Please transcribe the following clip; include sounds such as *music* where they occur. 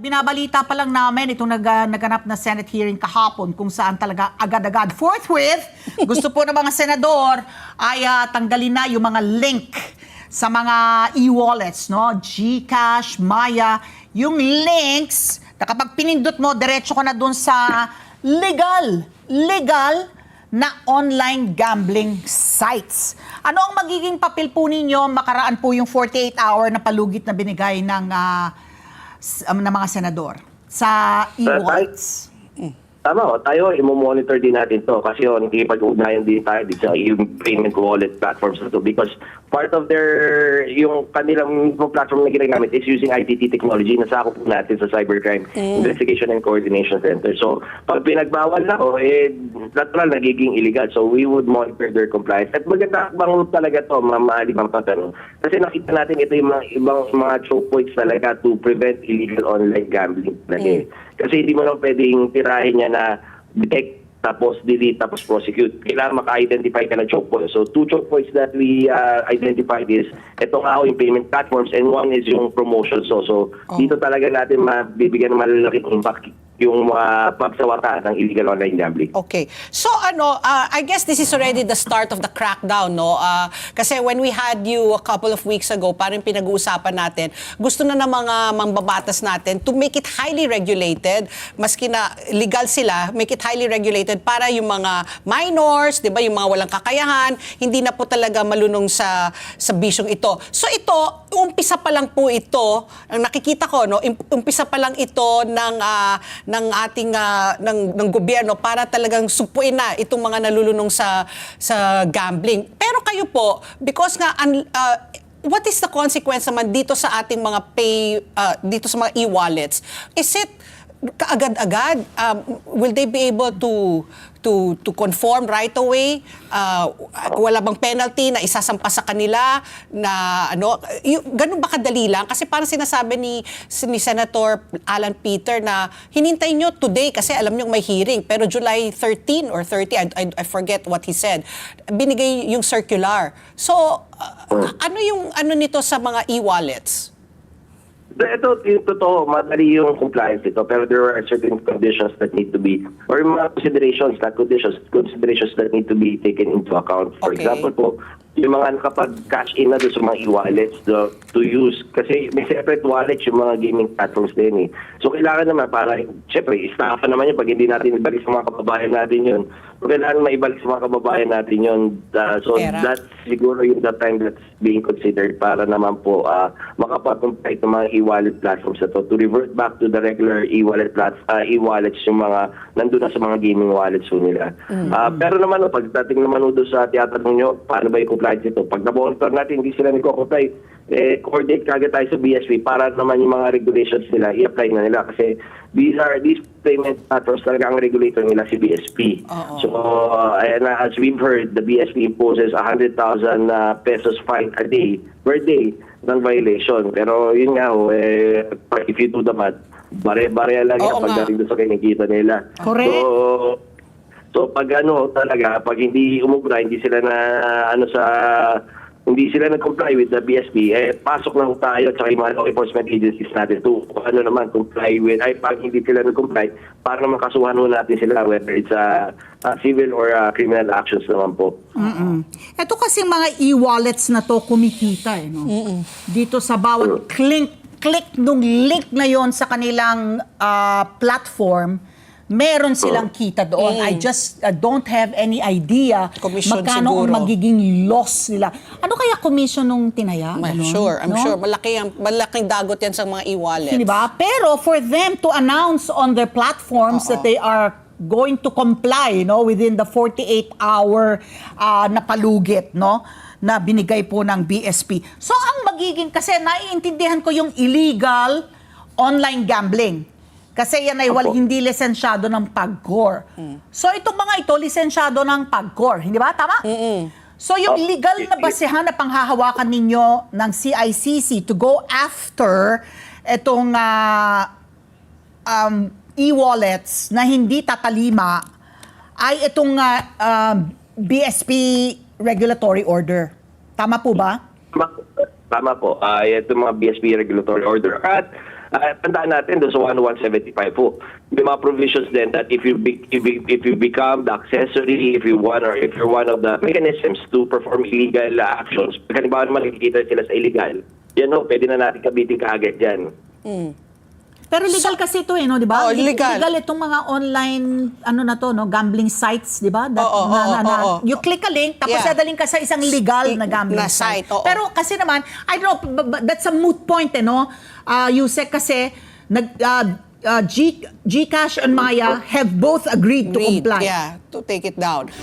Binabalita pa lang namin itong nag, ah, naganap na Senate hearing kahapon kung saan talaga agad-agad forthwith *laughs* gusto po ng mga senador ay ah, tanggalin na yung mga link sa mga e-wallets, no? GCash, Maya, yung links na kapag pinindot mo, diretso ka na dun sa legal, legal na online gambling sites. Ano ang magiging papel po ninyo makaraan po yung 48-hour na palugit na binigay ng s- um, ng mga senador sa e-wallets? Tama o, tayo imo-monitor din natin to kasi yun, nakikipag-ugnayan din tayo din sa yung payment wallet platforms na to because part of their, yung kanilang platform na ginagamit is using ITT technology na sakop po natin sa Cybercrime Investigation and Coordination Center. So, pag pinagbawal na o, eh, natural nagiging illegal. So, we would monitor their compliance. At maganda bang talaga to, mamali bang patanong. Kasi nakita natin ito yung mga ibang mga choke points talaga to prevent illegal online gambling talaga eh. Kasi hindi mo lang pwedeng tirahin niya na detect tapos delete tapos prosecute. Kailangan maka-identify ka ng choke points. So two choke points that we uh, identified is ito nga yung payment platforms and one is yung promotion. So, so dito talaga natin mabibigyan ng malalaking impact yung mga pagsawata ng illegal online gambling. Okay. So ano, uh, I guess this is already the start of the crackdown, no? Uh, kasi when we had you a couple of weeks ago, parang pinag-uusapan natin, gusto na ng mga mambabatas natin to make it highly regulated, maski na legal sila, make it highly regulated para yung mga minors, 'di ba, yung mga walang kakayahan, hindi na po talaga malunong sa sa bisyong ito. So ito, umpisa pa lang po ito, ang nakikita ko, no, umpisa pa lang ito ng ah, ng ating ah, ng ng gobyerno para talagang supuin na itong mga nalulunong sa sa gambling. Pero kayo po, because nga ah, what is the consequence naman dito sa ating mga pay ah, dito sa mga e-wallets? Is it kaagad-agad um, will they be able to to to conform right away? Uh, wala bang penalty na isasampa sa kanila na ano? Y- ganun ba kadali lang? Kasi parang sinasabi ni ni Senator Alan Peter na hinintay nyo today kasi alam nyo may hearing pero July 13 or 30 I, I, I forget what he said binigay yung circular. So uh, ano yung ano nito sa mga e-wallets Ito, yung totoo, madali yung compliance ito, pero there are certain conditions that need to be, or mga considerations, not conditions, considerations that need to be taken into account. For Okay. example po, yung mga nakapag-cash in na doon sa mga e-wallets the, to use, kasi may separate wallets yung mga gaming platforms din eh. So kailangan naman para, syempre, istaffa naman yun pag hindi natin ibalik sa mga kababayan natin yun. So, kailangan maibalik sa mga kababayan natin yun. Uh, so Pera. that's siguro yung the time that's being considered para naman po uh, makapag-comply ng mga e-wallet platforms na to to revert back to the regular e-wallet plat uh, e-wallets yung mga nandun na sa mga gaming wallets po nila. Ah, pero naman no, pagdating naman doon sa tiyatanong nyo, paano ba yung compliance ito? Pag na-monitor natin, hindi sila nagko-comply, eh, coordinate kagad tayo sa BSP para naman yung mga regulations nila, i-apply na nila kasi these are these payment platforms talaga ang regulator nila si BSP. Oo. So, uh, and uh, as we've heard, the BSP imposes 100,000 uh, pesos fine a day, per day, ng violation. Pero yun nga, ho, eh, if you do the math, bare-bare lang Oo nga. pagdating doon sa kinikita nila. Correct. So, so pag ano talaga, pag hindi umubra, hindi sila na ano sa hindi sila nag-comply with the BSP, eh, pasok lang tayo at saka yung mga law enforcement agencies natin to kung ano naman comply with, ay pag hindi sila nag-comply, para naman kasuhan ho natin sila whether it's a, civil or uh, criminal actions naman po. Mm-mm. Ito kasi mga e-wallets na to kumikita eh, no? Dito sa bawat click, click nung link na yon sa kanilang ah, platform, meron silang kita doon. I just ah, don't have any idea Commission magkano ang siguro. magiging loss nila. Ano kaya commission nung tinaya? I'm Ganon, sure, I'm no? sure. Malaki ang, malaking dagot yan sa mga e-wallets. Di ba? Pero for them to announce on their platforms that they are going to comply no within the 48 hour ah, na palugit no na binigay po ng BSP. So ang magiging kasi naiintindihan ko yung illegal online gambling. Kasi yan ay wal, Opo. hindi lisensyado ng PAGCOR. So itong mga ito lisensyado ng PAGCOR, hindi ba tama? So yung Oh, legal na basehan na panghahawakan ninyo ng CICC to go after itong ah, um, e-wallets na hindi tatalima ay itong ah, um, BSP regulatory order. Tama po ba? Tama, tama po. Ah, ito mga BSP regulatory order. At Uh, tandaan natin doon sa 1175 po. May mga provisions din that if you, be, if, you, if you become the accessory, if you one or if you're one of the mechanisms to perform illegal uh, actions, pag halimbawa naman nakikita sila sa illegal, yan o, pwede na natin kabitin kaagad yan. Pero legal kasi ito eh, no, di ba? Oo, legal. Legal itong mga online, ano na to, no, gambling sites, di ba? That- Oo, na, oo, na, na- oo. You click a link, tapos Yeah. dadaling ka sa isang legal na gambling Na site. site, oo. Pero kasi naman, I don't know, that's a moot point, eh, no? Uh, Yusek, kasi, nag, uh, uh, G, Gcash and Maya have both agreed to Agreed, comply. Yeah, to take it down.